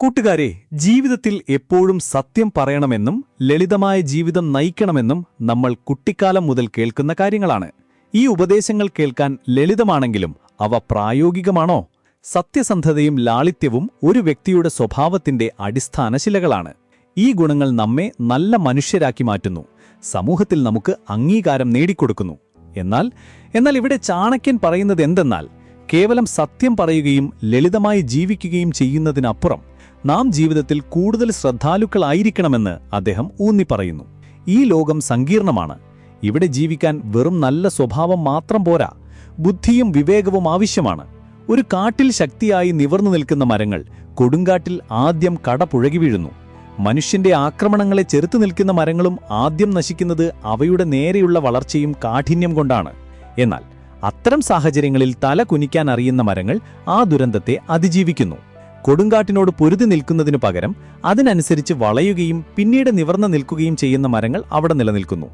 കൂട്ടുകാരെ ജീവിതത്തിൽ എപ്പോഴും സത്യം പറയണമെന്നും ലളിതമായ ജീവിതം നയിക്കണമെന്നും നമ്മൾ കുട്ടിക്കാലം മുതൽ കേൾക്കുന്ന കാര്യങ്ങളാണ്. ഈ ഉപദേശങ്ങൾ കേൾക്കാൻ ലളിതമാണെങ്കിലും അവ പ്രായോഗികമാണോ? സത്യസന്ധതയും ലാളിത്യവും ഒരു വ്യക്തിയുടെ സ്വഭാവത്തിന്റെ അടിസ്ഥാന ശിലകളാണ്. ഈ ഗുണങ്ങൾ നമ്മെ നല്ല മനുഷ്യരാക്കി മാറ്റുന്നു. സമൂഹത്തിൽ നമുക്ക് അംഗീകാരം നേടിക്കൊടുക്കുന്നു. എന്നാൽ എന്നാൽ ഇവിടെ ചാണക്യൻ പറയുന്നത് എന്തെന്നാൽ കേവലം സത്യം പറയുകയും ലളിതമായി ജീവിക്കുകയും ചെയ്യുന്നതിനപ്പുറം നാം ജീവിതത്തിൽ കൂടുതൽ ശ്രദ്ധാലുക്കളായിരിക്കണമെന്ന് അദ്ദേഹം ഊന്നിപ്പറയുന്നു. ഈ ലോകം സങ്കീർണമാണ്. ഇവിടെ ജീവിക്കാൻ വെറും നല്ല സ്വഭാവം മാത്രം പോരാ. ബുദ്ധിയും വിവേകവും ആവശ്യമാണ്. ഒരു കാട്ടിൽ ശക്തിയായി നിവർന്നു നിൽക്കുന്ന മരങ്ങൾ കൊടുങ്കാട്ടിൽ ആദ്യം കടപുഴകി വീഴുന്നു. മനുഷ്യന്റെ ആക്രമണങ്ങളെ ചെറുത്തു നിൽക്കുന്ന മരങ്ങളും ആദ്യം നശിക്കുന്നത് അവയുടെ നേരെയുള്ള വളർച്ചയും കാഠിന്യം കൊണ്ടാണ്. എന്നാൽ അത്തരം സാഹചര്യങ്ങളിൽ തല കുനിക്കാൻ അറിയുന്ന മരങ്ങൾ ആ ദുരന്തത്തെ അതിജീവിക്കുന്നു. കൊടുങ്കാട്ടിനോട് പൊരുതി നിൽക്കുന്നതിനു പകരം അതിനനുസരിച്ച് വളയുകയും പിന്നീട് നിവർന്നു നിൽക്കുകയും ചെയ്യുന്ന മരങ്ങൾ അവിടെ നിലനിൽക്കുന്നു.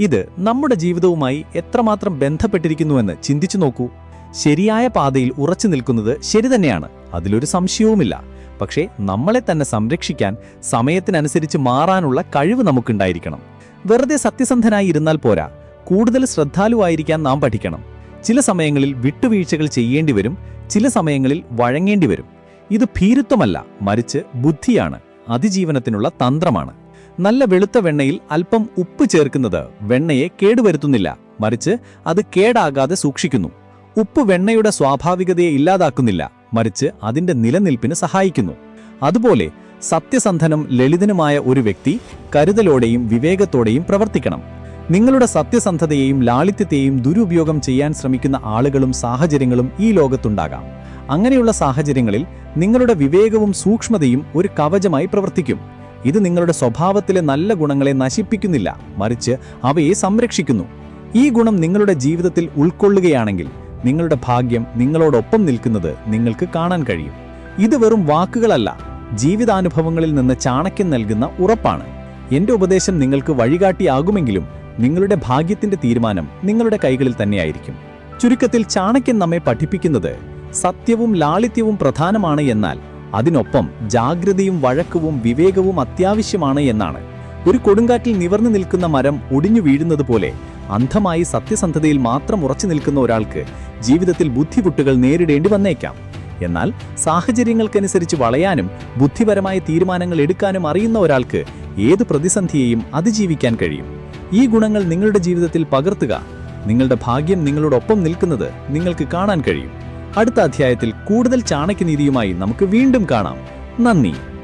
ഇത് നമ്മുടെ ജീവിതവുമായി എത്രമാത്രം ബന്ധപ്പെട്ടിരിക്കുന്നുവെന്ന് ചിന്തിച്ചു നോക്കൂ. ശരിയായ പാതയിൽ ഉറച്ചു നിൽക്കുന്നത് ശരി തന്നെയാണ് അതിലൊരു സംശയവുമില്ല. പക്ഷേ നമ്മളെ തന്നെ സംരക്ഷിക്കാൻ സമയത്തിനനുസരിച്ച് മാറാനുള്ള കഴിവ് നമുക്കുണ്ടായിരിക്കണം. വെറുതെ സത്യസന്ധനായി ഇരുന്നാൽ പോരാ കൂടുതൽ ശ്രദ്ധാലുവായിരിക്കാൻ നാം പഠിക്കണം. ചില സമയങ്ങളിൽ വിട്ടുവീഴ്ചകൾ ചെയ്യേണ്ടി വരും ചില സമയങ്ങളിൽ വഴങ്ങേണ്ടി വരും. ഇത് ഭീരുത്വമല്ല മറിച്ച് ബുദ്ധിയാണ് അതിജീവനത്തിനുള്ള തന്ത്രമാണ്. നല്ല വെളുത്ത വെണ്ണയിൽ അല്പം ഉപ്പ് ചേർക്കുന്നത് വെണ്ണയെ കേടുവരുത്തുന്നില്ല മറിച്ച് അത് കേടാകാതെ സൂക്ഷിക്കുന്നു. ഉപ്പ് വെണ്ണയുടെ സ്വാഭാവികതയെ ഇല്ലാതാക്കുന്നില്ല മറിച്ച് അതിന്റെ നിലനിൽപ്പിന് സഹായിക്കുന്നു. അതുപോലെ സത്യസന്ധനും ലളിതനുമായ ഒരു വ്യക്തി കരുതലോടെയും വിവേകത്തോടെയും പ്രവർത്തിക്കണം. നിങ്ങളുടെ സത്യസന്ധതയെയും ലാളിത്യത്തെയും ദുരുപയോഗം ചെയ്യാൻ ശ്രമിക്കുന്ന ആളുകളും സാഹചര്യങ്ങളും ഈ ലോകത്തുണ്ടാകാം. അങ്ങനെയുള്ള സാഹചര്യങ്ങളിൽ നിങ്ങളുടെ വിവേകവും സൂക്ഷ്മതയും ഒരു കവചമായി പ്രവർത്തിക്കും. ഇത് നിങ്ങളുടെ സ്വഭാവത്തിലെ നല്ല ഗുണങ്ങളെ നശിപ്പിക്കുന്നില്ല മറിച്ച് അവയെ സംരക്ഷിക്കുന്നു. ഈ ഗുണം നിങ്ങളുടെ ജീവിതത്തിൽ ഉൾക്കൊള്ളുകയാണെങ്കിൽ നിങ്ങളുടെ ഭാഗ്യം നിങ്ങളോടൊപ്പം നിൽക്കുന്നത് നിങ്ങൾക്ക് കാണാൻ കഴിയും. ഇത് വെറും വാക്കുകളല്ല ജീവിതാനുഭവങ്ങളിൽ നിന്ന് ചാണക്യം നൽകുന്ന ഉറപ്പാണ്. എന്റെ ഉപദേശം നിങ്ങൾക്ക് വഴികാട്ടിയാകുമെങ്കിലും നിങ്ങളുടെ ഭാഗ്യത്തിന്റെ തീരുമാനം നിങ്ങളുടെ കൈകളിൽ തന്നെയായിരിക്കും. ചുരുക്കത്തിൽ ചാണക്യൻ നമ്മെ പഠിപ്പിക്കുന്നത് സത്യവും ലാളിത്യവും പ്രധാനമാണ് എന്നാൽ അതിനൊപ്പം ജാഗ്രതയും വഴക്കവും വിവേകവും അത്യാവശ്യമാണ് എന്നാണ്. ഒരു കൊടുങ്കാറ്റിൽ നിവർന്നു നിൽക്കുന്ന മരം ഒടിഞ്ഞു വീഴുന്നത് പോലെ അന്ധമായി സത്യസന്ധതയിൽ മാത്രം ഉറച്ചു നിൽക്കുന്ന ഒരാൾക്ക് ജീവിതത്തിൽ ബുദ്ധിമുട്ടുകൾ നേരിടേണ്ടി വന്നേക്കാം. എന്നാൽ സാഹചര്യങ്ങൾക്കനുസരിച്ച് വളയാനും ബുദ്ധിപരമായ തീരുമാനങ്ങൾ എടുക്കാനും അറിയുന്ന ഒരാൾക്ക് ഏത് പ്രതിസന്ധിയെയും അതിജീവിക്കാൻ കഴിയും. ഈ ഗുണങ്ങൾ നിങ്ങളുടെ ജീവിതത്തിൽ പകർത്തുക. നിങ്ങളുടെ ഭാഗ്യം നിങ്ങളോടൊപ്പം നിൽക്കുന്നത് നിങ്ങൾക്ക് കാണാൻ കഴിയും. അടുത്ത അധ്യായത്തിൽ കൂടുതൽ ചാണക്യനീതിയുമായി നമുക്ക് വീണ്ടും കാണാം. നന്ദി.